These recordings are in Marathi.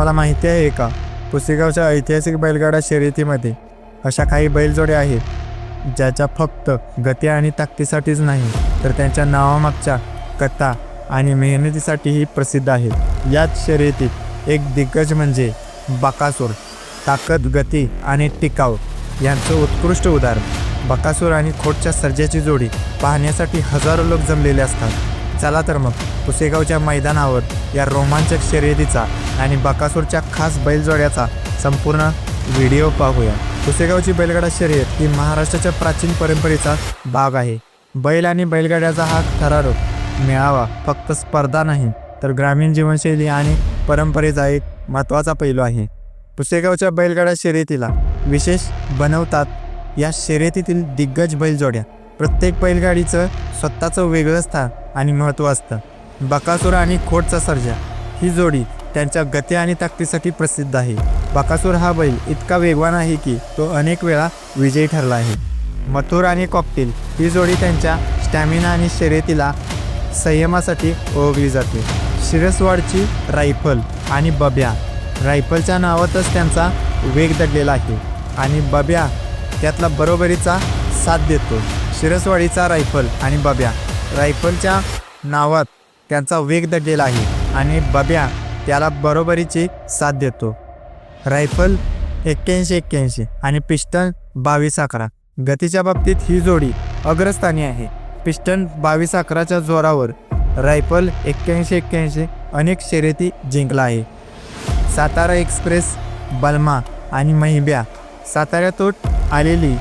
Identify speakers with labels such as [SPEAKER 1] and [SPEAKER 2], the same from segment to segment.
[SPEAKER 1] तुम्हाला माहिती आहे का? पुसेगावच्या ऐतिहासिक बैलगाडा शर्यतीमध्ये अशा काही बैलजोड्या आहेत ज्याच्या फक्त गती आणि ताकदीसाठीच नाही तर त्यांच्या नावामागच्या कथा आणि मेहनतीसाठीही प्रसिद्ध आहेत. याच शर्यतीत एक दिग्गज म्हणजे बकासूर ताकद गती आणि टिकाव यांचं उत्कृष्ट उदाहरण. बकासूर आणि खोटच्या सर्जाची जोडी पाहण्यासाठी हजारो लोक जमलेले असतात. चला तर मग पुसेगावच्या मैदानावर या रोमांचक शर्यतीचा आणि बकासूरच्या खास बैलजोड्याचा संपूर्ण व्हिडिओ पाहूया. पुसेगावची बैलगाडा शर्यत ही महाराष्ट्राच्या प्राचीन परंपरेचा भाग आहे. बैल आणि बैलगाड्याचा हा थरारक मेळावा फक्त स्पर्धा नाही तर ग्रामीण जीवनशैली आणि परंपरेचा एक महत्त्वाचा पैलू आहे. पुसेगावच्या बैलगाडा शर्यतीला विशेष बनवतात या शर्यतीतील दिग्गज बैलजोड्या. प्रत्येक बैलगाडीचं स्वतःचं वेगळं स्थान आणि महत्त्व असतं. बकासूर आणि खोटचा सर्जा ही जोडी त्यांच्या गती आणि ताकदीसाठी प्रसिद्ध आहे. बकासूर हा बैल इतका वेगवान आहे की तो अनेक वेळा विजयी ठरला आहे. मथुर आणि कॉकटेल ही जोडी त्यांच्या स्टॅमिना आणि शर्यतीला संयमासाठी ओळखली जाते. शिरसवाडची रायफल आणि बब्या रायफलच्या नावातच त्यांचा वेग दडलेला आहे आणि बब्या त्यातला बरोबरीचा साथ देतो. शिरसवाडीचा रायफल आणि बब्या रायफलच्या नावात त्यांचा वेग दडलेला आहे आणि बब्या त्याला बरोबरीची साथ देतो. रायफल एक्क्याऐंशी एक्क्याऐंशी आणि पिस्टन बावीस अकरा. गतीच्या बाबतीत ही जोडी अग्रस्थानी आहे. पिस्टन बावीस अकराच्या जोरावर रायफल एक्क्याऐंशी एक्क्याऐंशी अनेक शर्यती जिंकला आहे. सातारा एक्सप्रेस बल्मा आणि महिब्या साताऱ्यातून आलेली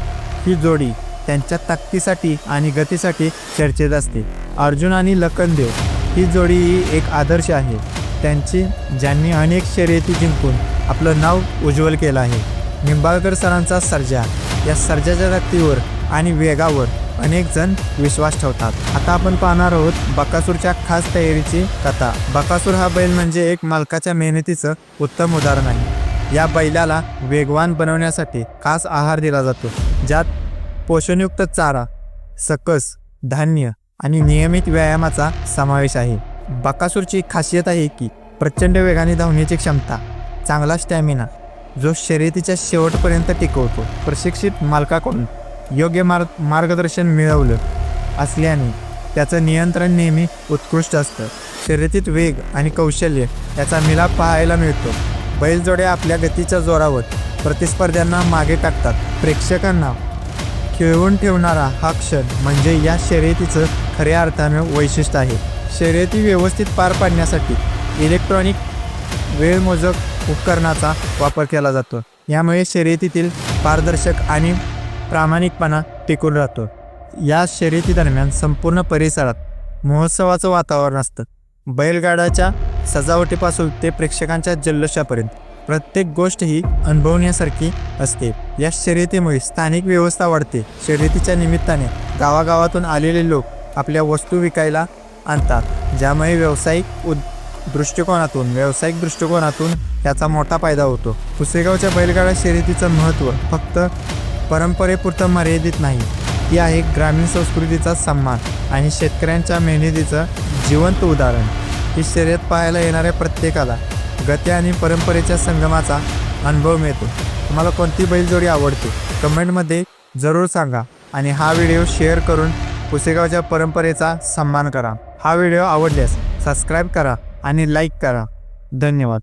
[SPEAKER 1] ही जोडी त्यांच्या ताकदीसाठी आणि गतीसाठी चर्चेत असते. अर्जुन आणि लखनदेव ही जोडी ही एक आदर्श आहे. त्यांची ज्यांनी अनेक शर्यती जिंकून आपलं नाव उज्ज्वल केलं आहे. निंबाळकर सरांचा सर्जा या सर्जाच्या ताकदीवर आणि वेगावर अनेक जण विश्वास ठेवतात. आता आपण पाहणार आहोत बकासूरच्या खास तयारीची कथा. बकासूर हा बैल म्हणजे एक मालकाच्या मेहनतीचं उत्तम उदाहरण आहे. या बैलाला वेगवान बनवण्यासाठी खास आहार दिला जातो ज्यात पोषणयुक्त चारा सकस धान्य आणि नियमित व्यायामाचा समावेश आहे. बकासूरची खासियत आहे की प्रचंड वेगाने धावण्याची क्षमता चांगला स्टॅमिना जो शर्यतीच्या शेवटपर्यंत टिकवतो. प्रशिक्षित मालकाकडून योग्य मार्ग मार्गदर्शन मिळवलं असल्याने त्याचं नियंत्रण नेहमी उत्कृष्ट असतं. शर्यतीत वेग आणि कौशल्य याचा मिलाप पाहायला मिळतो. बैलजोड्या आपल्या गतीच्या जोरावर प्रतिस्पर्ध्यांना मागे टाकतात. प्रेक्षकांना खिळवून ठेवणारा हा क्षण म्हणजे या शर्यतीचं खऱ्या अर्थानं वैशिष्ट्य आहे. शर्यती व्यवस्थित पार पाडण्यासाठी इलेक्ट्रॉनिक वेळमोजक उपकरणाचा वापर केला जातो. यामुळे शर्यतीतील पारदर्शक आणि प्रामाणिकपणा टिकून राहतो. या शर्यतीदरम्यान संपूर्ण परिसरात महोत्सवाचं वातावरण असतं. बैलगाडाच्या सजावटीपासून ते प्रेक्षकांच्या जल्लोषापर्यंत. प्रत्येक गोष्ट ही अनुभवण्यासारखी असते. या शर्यतीमुळे स्थानिक व्यवस्था वाढते. शर्यतीच्या निमित्ताने गावागावातून आलेले लोक आपल्या वस्तू विकायला आणतात. ज्यामुळे व्यावसायिक उद दृष्टिकोनातून व्यावसायिक दृष्टिकोनातून याचा मोठा फायदा होतो. पुसेगावच्या बैलगाडा शर्यतीचं महत्त्व फक्त परंपरेपुरतं मर्यादित नाही. ती आहे ग्रामीण संस्कृतीचा सन्मान आणि शेतकऱ्यांच्या मेहनतीचं जिवंत उदाहरण. ही शर्यत पाहायला येणाऱ्या प्रत्येकाला गती आणि परंपरेच्या संगमाचा अनुभव मिळतो. तुम्हाला कोणती बैलजोडी आवडते? कमेंटमध्ये जरूर सांगा आणि हा व्हिडिओ शेअर करून पुसेगावच्या परंपरेचा सन्मान करा. हा व्हिडिओ आवडल्यास सबस्क्राईब करा आणि लाईक करा. धन्यवाद.